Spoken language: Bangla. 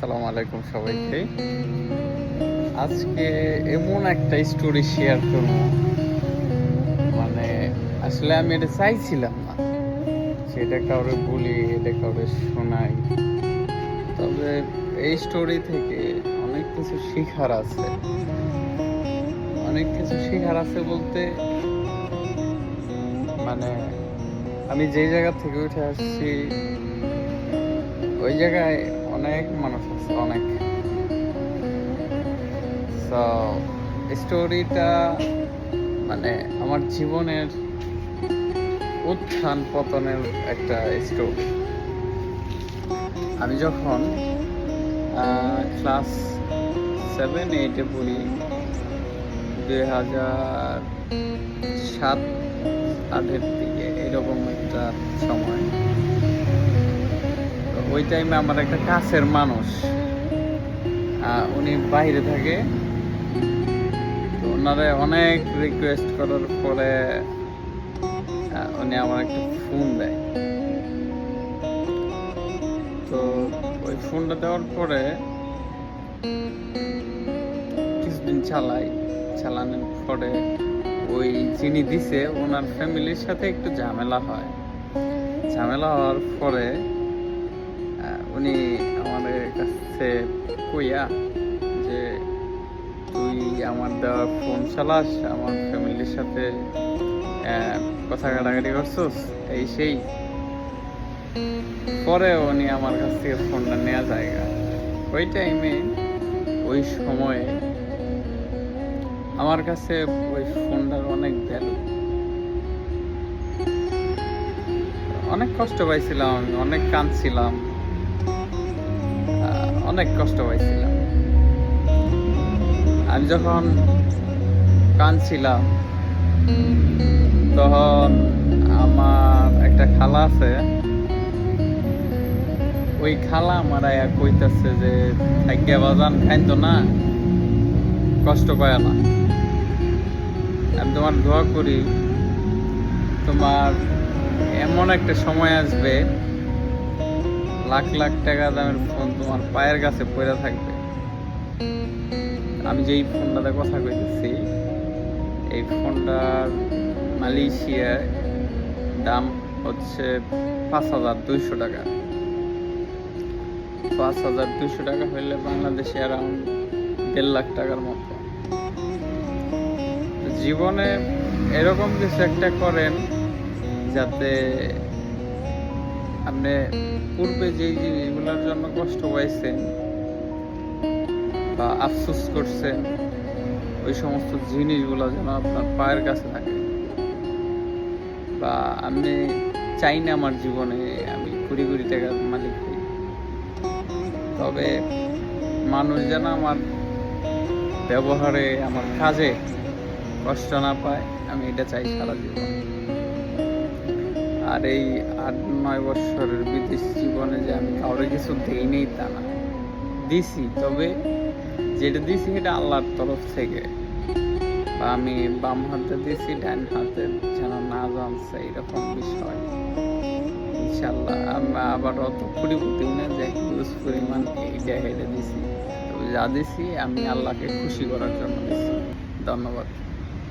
সালাম আলাইকুম সবাইকে। আজকে এমন একটা স্টোরি শেয়ার করব। মানে আসলে আমি এটা চাইছিলাম না। সেটা কাউরে বলি, এটা কাউরে শোনাই। তবে এই স্টোরি থেকে অনেক কিছু শেখার আছে। অনেক কিছু শেখার আছে বলতে মানে আমি যে জায়গা থেকে উঠে আসছি, ওই জায়গায় অনেক মানুষ আছে, অনেক। স্টোরিটা মানে আমার জীবনের উত্থান পতনের একটা স্টোরি আমি যখন ক্লাস সেভেন এইটে পড়ি, দুই হাজার সাত, আটের দিকে। এরকম একটা সময়। ওই টাইমে আমার একটা কাছের মানুষ উনি বাইরে থাকে। তো ওনারে অনেক রিকোয়েস্ট করার পরে উনি আমার একটা ফোন দেয়। তো ওই ফোনটা দেওয়ার পরে কিছুদিন চালাই। চালানোর পরে ওই যিনি দিছে, ওনার ফ্যামিলির সাথে একটু ঝামেলা হয়। ঝামেলা হওয়ার পরে উনি আমাদের কাছে কইয়া যে, তুই আমার দেওয়া ফোন চালাস, আমার ফ্যামিলির সাথে কথা কাটাকাটি করছোস, এই সেই। পরে উনি আমার কাছ থেকে ফোনটা নেওয়া জায়গা ওই টাইমে ওই সময়ে আমার কাছে ওই ফোনটার অনেক ভ্যালু অনেক কষ্ট পাইছিলাম আমি অনেক কাঁদছিলাম অনেক কষ্ট পাইছিলাম। আমি যখন কাঁদছিলাম, তখন আমার একটা খালা আছে। ওই খালা আমার আয়া কইতাছে যে থাকিয়া বাজান খাইতো না, কষ্ট পায় না। আমি তোমার দোয়া করি, তোমার এমন একটা সময় আসবে, লাখ লাখ টাকা দামের ফোন তোমার পায়ের কাছে পড়ে থাকবে। আমি যেই ফোনটাতে কথা কইতেছি, এই ফোনটার মালয়েশিয়ায় দাম হচ্ছে পাঁচ হাজার দুইশো টাকা। পাঁচ হাজার দুইশো টাকা হইলে বাংলাদেশে অ্যারাউন্ড দেড় লাখ টাকার মতো। জীবনে এরকম কিছু একটা করেন যাতে আপনি পূর্বে যেই জিনিসগুলোর জন্য কষ্ট পাইছেন বা আফসোস করছেন, ওই সমস্ত জিনিসগুলো যেন আপনার পায়ের কাছে থাকে। বা আমি চাই না আমার জীবনে আমি কুড়ি কুড়ি টাকার মালিক হই। তবে মানুষ যেন আমার ব্যবহারে, আমার কাজে কষ্ট না পায়, আমি এটা চাই সারা জীবন। আর এই আট, নয় বছরের বিদেশ জীবনে যে আমি কাউরে কিছু দেই নেই তা না। দিছি, তবে যেটা দিছি সেটা আল্লাহর তরফ থেকে। বা আমি বাম হাতে দিছি, ডান হাতে যেন না জানছে, এরকম বিষয়। ইনশাল্লাহ আমি আবার অত কুড়িপতি না যে হিউজ পরিমাণ এইটা হেরে দিছি। যা দিছি, আমি আল্লাহকে খুশি করার জন্য দিছি। ধন্যবাদ।